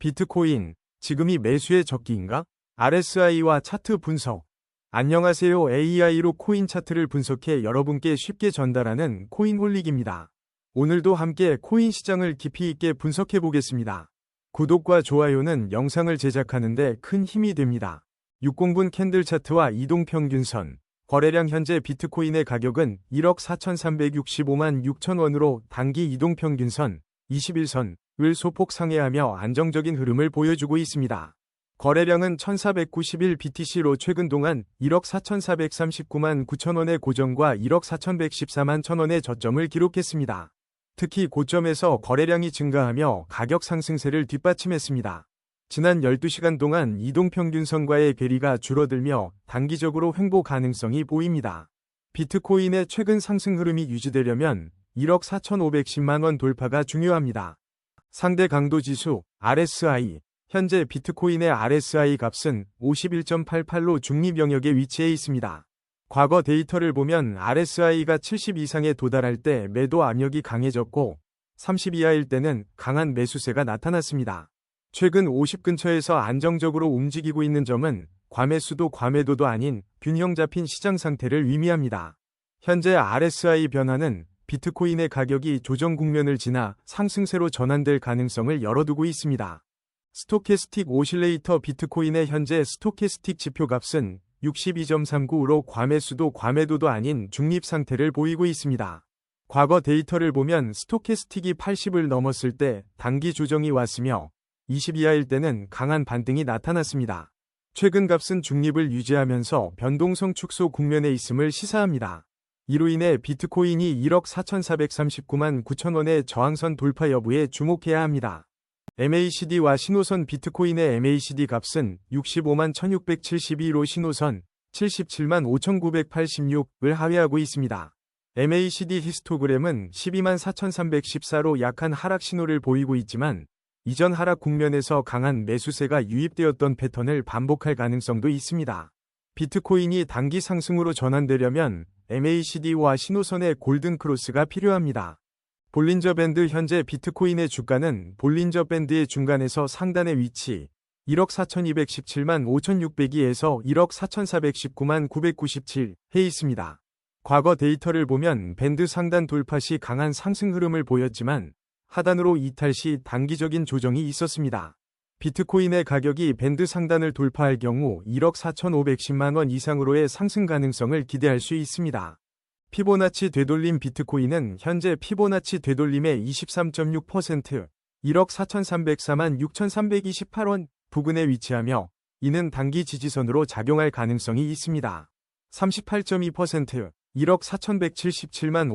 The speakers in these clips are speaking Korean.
비트코인, 지금이 매수의 적기인가? RSI와 차트 분석. 안녕하세요. AI로 코인 차트를 분석해 여러분께 쉽게 전달하는 코인홀릭입니다. 오늘도 함께 코인 시장을 깊이 있게 분석해 보겠습니다. 구독과 좋아요는 영상을 제작하는데 큰 힘이 됩니다. 60분 캔들 차트와 이동 평균선. 거래량 현재 비트코인의 가격은 1억 4,365만 6천 원으로 단기 이동 평균선 21선 을 소폭 상회하며 안정적인 흐름을 보여주고 있습니다. 거래량은 1491BTC로 최근 동안 1억 4439만 9천원의 고정과 1억 4114만 천원의 저점을 기록했습니다. 특히 고점에서 거래량이 증가하며 가격 상승세를 뒷받침했습니다. 지난 12시간 동안 이동평균선과의 괴리가 줄어들며 단기적으로 횡보 가능성이 보입니다. 비트코인의 최근 상승 흐름이 유지되려면 1억 4,510만원 돌파가 중요합니다. 상대 강도 지수 RSI 현재 비트코인의 RSI 값은 51.88로 중립 영역에 위치해 있습니다. 과거 데이터를 보면 RSI가 70 이상에 도달할 때 매도 압력이 강해졌고 30 이하일 때는 강한 매수세가 나타났습니다. 최근 50 근처에서 안정적으로 움직이고 있는 점은 과매수도 과매도도 아닌 균형 잡힌 시장 상태를 의미합니다. 현재 RSI 변화는 비트코인의 가격이 조정 국면을 지나 상승세로 전환될 가능성을 열어두고 있습니다. 스토캐스틱 오실레이터 비트코인의 현재 스토캐스틱 지표값은 62.39로 과매수도 과매도도 아닌 중립 상태를 보이고 있습니다. 과거 데이터를 보면 스토캐스틱이 80을 넘었을 때 단기 조정이 왔으며 20 이하일 때는 강한 반등이 나타났습니다. 최근 값은 중립을 유지하면서 변동성 축소 국면에 있음을 시사합니다. 이로 인해 비트코인이 1억 4,439만 9천원의 저항선 돌파 여부에 주목해야 합니다. MACD와 신호선 비트코인의 MACD 값은 65만 1672로 신호선 77만 5986을 하회하고 있습니다. MACD 히스토그램은 12만 4314로 약한 하락 신호를 보이고 있지만 이전 하락 국면에서 강한 매수세가 유입되었던 패턴을 반복할 가능성도 있습니다. 비트코인이 단기 상승으로 전환되려면 MACD와 신호선의 골든 크로스가 필요합니다. 볼린저 밴드 현재 비트코인의 주가는 볼린저 밴드의 중간에서 상단의 위치 1억 4217만 5600이에서 1억 4419만 997해 있습니다. 과거 데이터를 보면 밴드 상단 돌파 시 강한 상승 흐름을 보였지만 하단으로 이탈 시 단기적인 조정이 있었습니다. 비트코인의 가격이 밴드 상단을 돌파할 경우 1억 4,510만 원 이상으로의 상승 가능성을 기대할 수 있습니다. 피보나치 되돌림 비트코인은 현재 피보나치 되돌림의 23.6% 1억 4,304만 6,328원 부근에 위치하며 이는 단기 지지선으로 작용할 가능성이 있습니다. 38.2% 1억 4,177만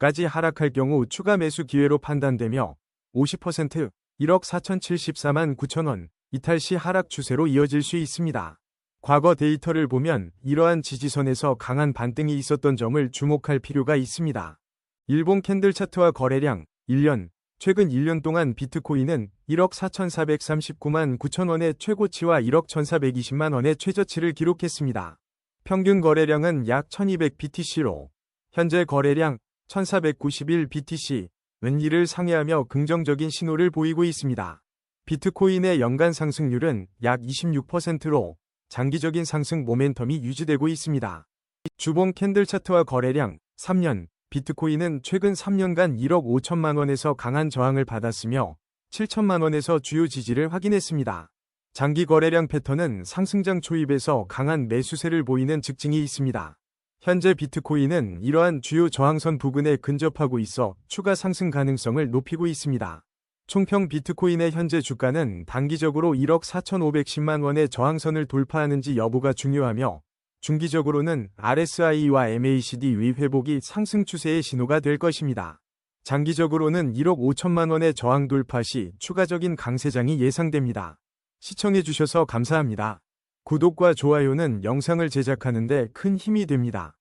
5,836원까지 하락할 경우 추가 매수 기회로 판단되며 50% 1억 4,074만 9천원 이탈 시 하락 추세로 이어질 수 있습니다. 과거 데이터를 보면 이러한 지지선에서 강한 반등이 있었던 점을 주목할 필요가 있습니다. 일본 캔들 차트와 거래량 1년 최근 1년 동안 비트코인은 1억 4,439만 9천원의 최고치와 1억 1,420만원의 최저치를 기록했습니다. 평균 거래량은 약 1200BTC로 현재 거래량 1491BTC 은 이를 상회하며 긍정적인 신호를 보이고 있습니다. 비트코인의 연간 상승률은 약 26%로 장기적인 상승 모멘텀이 유지되고 있습니다. 주봉 캔들 차트와 거래량 3년 비트코인은 최근 3년간 1억 5천만 원에서 강한 저항을 받았으며 7천만 원에서 주요 지지를 확인했습니다. 장기 거래량 패턴은 상승장 초입에서 강한 매수세를 보이는 특징이 있습니다. 현재 비트코인은 이러한 주요 저항선 부근에 근접하고 있어 추가 상승 가능성을 높이고 있습니다. 총평 비트코인의 현재 주가는 단기적으로 1억 4,510만 원의 저항선을 돌파하는지 여부가 중요하며 중기적으로는 RSI와 MACD 위 회복이 상승 추세의 신호가 될 것입니다. 장기적으로는 1억 5천만 원의 저항 돌파 시 추가적인 강세장이 예상됩니다. 시청해주셔서 감사합니다. 구독과 좋아요는 영상을 제작하는데 큰 힘이 됩니다.